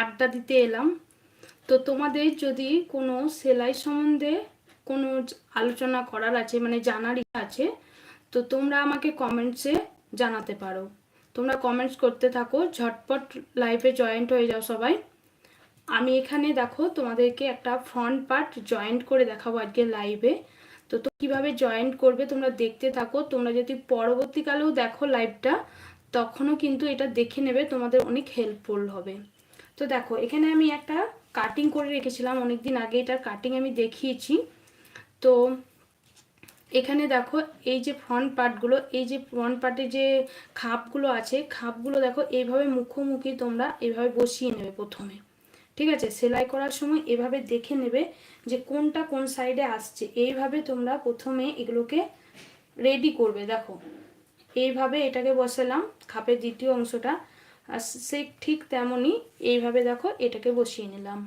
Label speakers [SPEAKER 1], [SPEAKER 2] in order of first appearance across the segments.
[SPEAKER 1] আড্ডা দিতে এলাম। তো তোমাদের যদি কোনো সেলাই সম্বন্ধে কোনো আলোচনা করার আছে মানে জানার আছে, তো তোমরা আমাকে কমেন্টসে জানাতে পারো। তোমরা কমেন্টস করতে থাকো, ঝটপট লাইভে জয়েন্ট হয়ে যাও সবাই। আমি এখানে দেখো তোমাদেরকে একটা ফ্রন্ট পার্ট জয়েন্ট করে দেখাবো আজকে লাইভে তো তো কীভাবে জয়েন্ট করবে তোমরা দেখতে থাকো। তোমরা যদি পরবর্তীকালেও দেখো লাইভটা তখনও কিন্তু এটা দেখে নেবে, তোমাদের অনেক হেল্পফুল হবে। তো দেখো, এখানে আমি একটা কাটিং করে রেখেছিলাম অনেক দিন আগে এটার কাটিং আমি দেখিয়েছি। তো এখানে দেখো, এই যে ফ্রন্ট পার্টগুলো এই যে ফ্রন্ট পার্টে যে খাপগুলো আছে খাপগুলো দেখো, এইভাবে মুখোমুখি তোমরা এভাবে বসিয়ে নেবে প্রথমে। ঠিক আছে? সেলাই করার সময় এভাবে দেখে নেবে যে কোনটা কোন সাইডে আসছে। এইভাবে তোমরা প্রথমে এগুলোকে রেডি করবে। দেখো, এইভাবে এটাকে বসালাম, খাপের দ্বিতীয় অংশটা। আর সে ঠিক তেমনই এইভাবে দেখো এটাকে বসিয়ে নিলাম।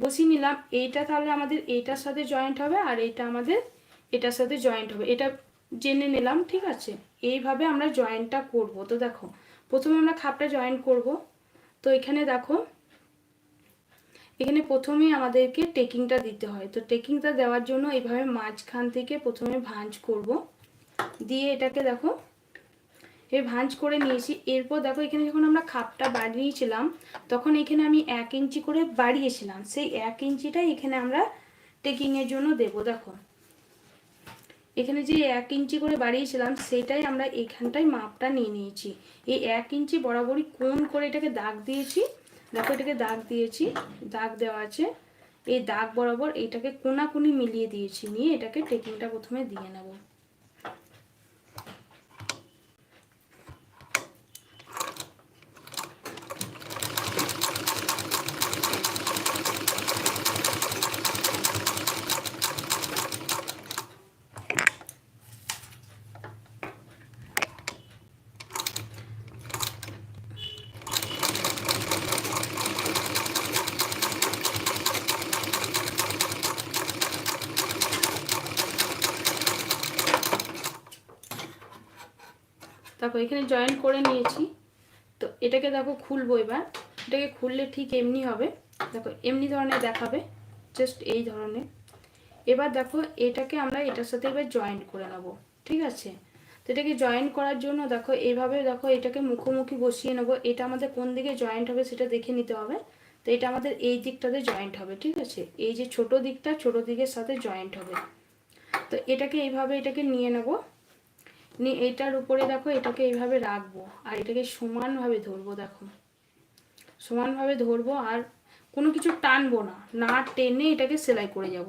[SPEAKER 1] বসিয়ে নিলাম, এইটা তাহলে আমাদের এইটার সাথে জয়েন্ট হবে আর এইটা আমাদের এটার সাথে জয়েন্ট হবে। এটা জেনে নিলাম, ঠিক আছে? এইভাবে আমরা জয়েন্টটা করব। তো দেখো, প্রথমে আমরা খাপটা জয়েন্ট করব। তো এখানে দেখো, এখানে প্রথমেই আমাদেরকে টেকিংটা দিতে হয়। তো টেকিংটা দেওয়ার জন্য এইভাবে মাঝখান থেকে প্রথমে ভাঁজ করব। দিয়ে এটাকে দেখো এই ভাঁজ করে নিয়েছি। এরপর দেখো, এখানে যখন আমরা খাপটা বাড়িয়েছিলাম তখন এখানে আমি এক ইঞ্চি করে বাড়িয়েছিলাম। সেই এক ইঞ্চিটাই এখানে আমরা টেকিংয়ের জন্য দেব, দেখো। এখানে যে এক ইঞ্চি করে বাড়িয়েছিলাম, সেটাই আমরা এখানটায় মাপটা নিয়ে নিয়েছি। এই এক ইঞ্চি বরাবরই কোন করে এটাকে দাগ দিয়েছি? দেখো, এটাকে দাগ দিয়েছি, দাগ দেওয়া আছে। এই দাগ বরাবর এইটাকে কোনাকুনি মিলিয়ে দিয়েছি, নিয়ে এটাকে টেকিংটা প্রথমে দিয়ে নেব। দেখো, এখানে জয়েন করে নিয়েছি। তো এটাকে দেখো খুলবো এবার। এটাকে খুললে ঠিক এমনি হবে। দেখো, এমনি ধরনের দেখাবে। জাস্ট এই ধরনের। এবার দেখো, এটাকে আমরা এটার সাথে এবার জয়েন্ট করে নেব। ঠিক আছে? তো এটাকে জয়েন্ট করার জন্য দেখো, এইভাবে দেখো, এটাকে মুখোমুখি বসিয়ে নেব। এটা আমাদের কোন দিকে জয়েন্ট হবে সেটা দেখে নিতে হবে। তো এটা আমাদের এই দিকটাতে জয়েন্ট হবে। ঠিক আছে? এই যে ছোট দিকটা, ছোট দিকের সাথে জয়েন্ট হবে। তো এটাকে এইভাবে এটাকে নিয়ে নেব। নিয়ে এটার উপরে দেখো এটাকে এইভাবে রাখব, আর এটাকে সমানভাবে ধরবো দেখো। সমানভাবে ধরবো আর কোনো কিছু টানবো না না টেনে এটাকে সেলাই করে যাব।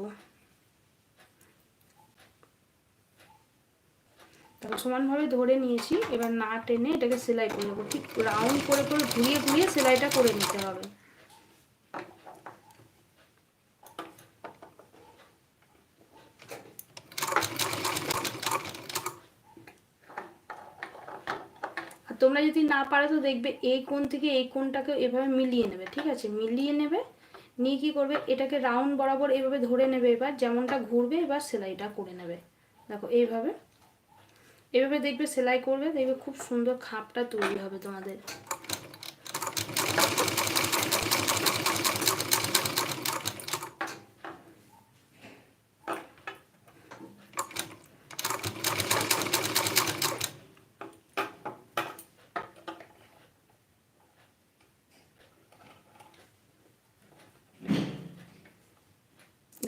[SPEAKER 1] দেখো সমানভাবে ধরে নিয়েছি, এবার না টেনে এটাকে সেলাই করে যাব। ঠিক রাউন্ড করে করে ঘুরিয়ে ঘুরিয়ে সেলাইটা করে নিতে হবে। তোমরা যদি না পারো তো দেখবে এই কোণ থেকে এই কোণটাকে এভাবে মিলিয়ে নেবে, ঠিক আছে? মিলিয়ে নেবে, নিয়ে কী করবে? এটাকে রাউন্ড বরাবর এভাবে ধরে নেবে এবার, যেমনটা ঘুরবে এবার সেলাইটা করে নেবে। দেখো, এইভাবে, এভাবে দেখবে সেলাই করবে, দেখবে খুব সুন্দর খাপটা তৈরি হবে তোমাদের।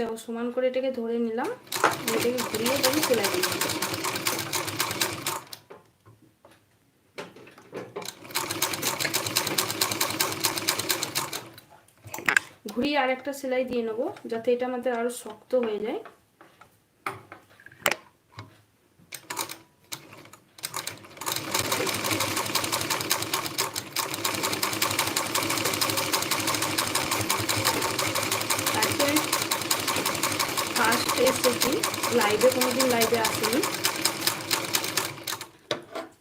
[SPEAKER 1] দেখো, সমান করে এটাকে ধরে নিলাম। এটাকে ঘুরিয়ে ধরে সেলাই দিয়ে ঘুরিয়ে আর একটা সেলাই দিয়ে নেব, যাতে এটা আমাদের আরও শক্ত হয়ে যায়। এসেছি লাইভে কোনোদিন লাইভে আসিনি।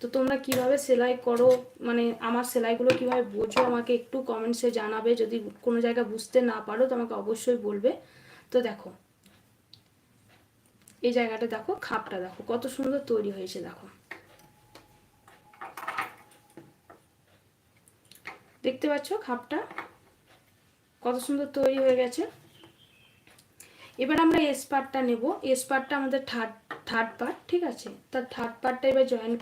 [SPEAKER 1] তো তোমরা কীভাবে সেলাই করো? মানে আমার সেলাইগুলো কীভাবে বোঝো? আমাকে একটু কমেন্টসে জানাবে। যদি কোনো জায়গা বুঝতে না পারো, তো আমাকে অবশ্যই বলবে। তো দেখো, এই জায়গাটা দেখো, খাপটা দেখো, কত সুন্দর তৈরি হয়েছে, দেখো। দেখতে পাচ্ছ খাপটা? কত সুন্দর তৈরি হয়ে গেছে। এবার আমরা এস পার্টটা নেব। এস পার্টটা আমাদের থার্ড থার্ড পার্ট ঠিক আছে? তার থার্ড পার্টটা এবার জয়েন